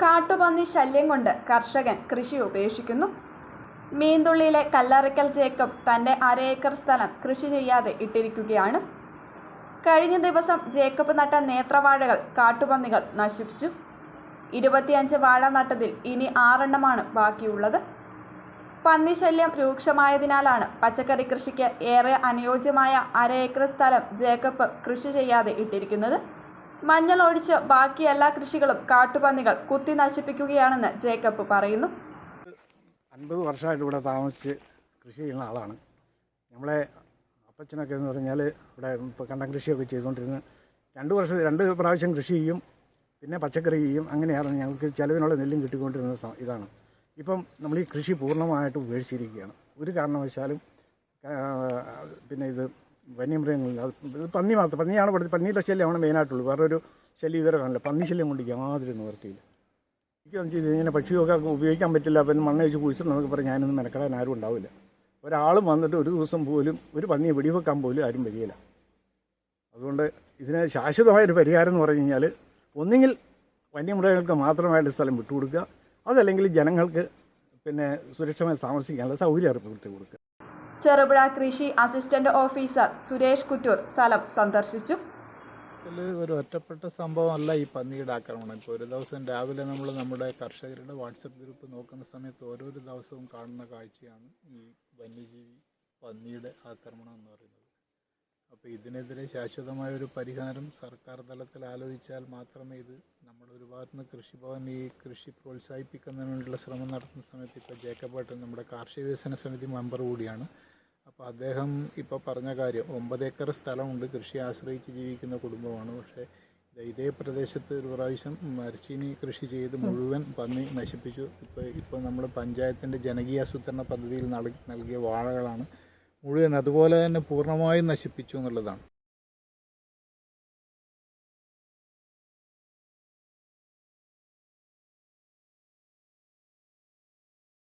കാട്ടുപന്നി ശല്യം കൊണ്ട് കർഷകൻ കൃഷി ഉപേക്ഷിക്കുന്നു. മീന്തുള്ളിയിലെ കല്ലറയ്ക്കൽ ജേക്കബ് തന്റെ അര ഏക്കർ സ്ഥലം കൃഷി ചെയ്യാതെ ഇട്ടിരിക്കുകയാണ്. കഴിഞ്ഞ ദിവസം ജേക്കബ് നട്ട നേത്രവാഴകൾ കാട്ടുപന്നികൾ നശിപ്പിച്ചു. ഇരുപത്തിയഞ്ച് വാഴ നട്ടതിൽ ഇനി ആറെണ്ണമാണ് ബാക്കിയുള്ളത്. പന്നിശല്യം രൂക്ഷമായതിനാലാണ് പച്ചക്കറി കൃഷിക്ക് ഏറെ അനുയോജ്യമായ അര ഏക്കർ സ്ഥലം ജേക്കബ് കൃഷി ചെയ്യാതെ ഇട്ടിരിക്കുന്നത്. മഞ്ഞൾ ഒഴിച്ച് ബാക്കി എല്ലാ കൃഷികളും കാട്ടുപന്നികൾ കുത്തി നശിപ്പിക്കുകയാണെന്ന് ജേക്കബ് പറയുന്നു. അൻപത് വർഷമായിട്ട് ഇവിടെ താമസിച്ച് കൃഷി ചെയ്യുന്ന ആളാണ്. നമ്മളെ അപ്പച്ചനൊക്കെ എന്ന് പറഞ്ഞാൽ ഇവിടെ ഇപ്പോൾ കണ്ടം കൃഷിയൊക്കെ ചെയ്തുകൊണ്ടിരുന്ന് രണ്ട് വർഷം രണ്ട് പ്രാവശ്യം കൃഷി ചെയ്യും പിന്നെ പച്ചക്കറി ചെയ്യും അങ്ങനെയായിരുന്നു ഞങ്ങൾക്ക് ചിലവിനുള്ള നെല്ലും കിട്ടിക്കൊണ്ടിരുന്ന ഇതാണ്. ഇപ്പം നമ്മൾ ഈ കൃഷി പൂർണമായിട്ട് ഉപേക്ഷിച്ചിരിക്കുകയാണ്. ഒരു കാരണവശാലും പിന്നെ ഇത് വന്യമൃഗങ്ങളിൽ അത് പന്നി മാത്രം. പന്നിയാണ് പഠിച്ചത് പന്നിയുടെ ശല്യമാണ് മെയിനായിട്ടുള്ളൂ വേറൊരു ശല്യം ഇതുവരെ കാണില്ല. പന്നി ശല്യം കൊണ്ട് യാതൊരു നിവർത്തിയില്ല. എനിക്കെന്ന് ചെയ്ത് കഴിഞ്ഞാൽ പക്ഷിയൊക്കെ ഉപയോഗിക്കാൻ പറ്റില്ല. പിന്നെ മണ്ണ് വെച്ച് കുഴിച്ചിട്ട് നമുക്ക് പറയാം ഞാനൊന്നും മെനക്കെടാൻ ആരും ഉണ്ടാവില്ല. ഒരാളും വന്നിട്ട് ഒരു ദിവസം പോലും ഒരു പന്നിയെ വെടിവെക്കാൻ പോലും ആരും വരികയില്ല. അതുകൊണ്ട് ഇതിന് ശാശ്വതമായൊരു പരിഹാരം എന്ന് പറഞ്ഞു കഴിഞ്ഞാൽ ഒന്നുകിൽ വന്യമൃഗങ്ങൾക്ക് മാത്രമായിട്ട് സ്ഥലം വിട്ടുകൊടുക്കുക. അതല്ലെങ്കിൽ ജനങ്ങൾക്ക് പിന്നെ സുരക്ഷിതമായി താമസിക്കാനുള്ള സൗകര്യം ഏർപ്പെടുത്തി കൊടുക്കുക. ചെറുപുഴ കൃഷി അസിസ്റ്റന്റ് ഓഫീസർ സുരേഷ് കുറ്റൂർ സ്ഥലം സന്ദർശിച്ചു. ഒരു ഒറ്റപ്പെട്ട സംഭവമല്ല ഈ പന്നിയുടെ ആക്രമണം. ഇപ്പോൾ ഒരു ദിവസം രാവിലെ നമ്മൾ നമ്മുടെ കർഷകരുടെ വാട്സപ്പ് ഗ്രൂപ്പ് നോക്കുന്ന സമയത്ത് ഓരോരോ ദിവസവും കാണുന്ന കാഴ്ചയാണ് ഈ വന്യജീവി പന്നിയുടെ ആക്രമണം എന്ന് പറയുന്നത്. അപ്പോൾ ഇതിനെതിരെ ശാശ്വതമായ ഒരു പരിഹാരം സർക്കാർ തലത്തിൽ ആലോചിച്ചാൽ മാത്രമേ ഇത് നമ്മൾ ഒരു ഭാഗത്ത് നിന്ന് കൃഷിഭവൻ ഈ കൃഷി പ്രോത്സാഹിപ്പിക്കുന്നതിനുള്ള ശ്രമം നടത്തുന്ന സമയത്ത് ഇപ്പോൾ ജേക്കബ് ഏട്ടൻ നമ്മുടെ കാർഷിക വികസന സമിതി മെമ്പർ കൂടിയാണ്. അപ്പോൾ അദ്ദേഹം ഇപ്പോൾ പറഞ്ഞ കാര്യം ഒമ്പത് ഏക്കർ സ്ഥലമുണ്ട് കൃഷി ആശ്രയിച്ച് ജീവിക്കുന്ന കുടുംബമാണ്. പക്ഷേ ഇതേ പ്രദേശത്ത് ഒരു പ്രാവശ്യം മരച്ചീനി കൃഷി ചെയ്ത് മുഴുവൻ പന്നി നശിപ്പിച്ചു. ഇപ്പോൾ ഇപ്പോൾ നമ്മൾ പഞ്ചായത്തിന്റെ ജനകീയ ആസൂത്രണ പദ്ധതിയിൽ നൽകിയ വാഴകളാണ് മുഴുവൻ അതുപോലെ തന്നെ പൂർണമായും നശിപ്പിച്ചു എന്നുള്ളതാണ്.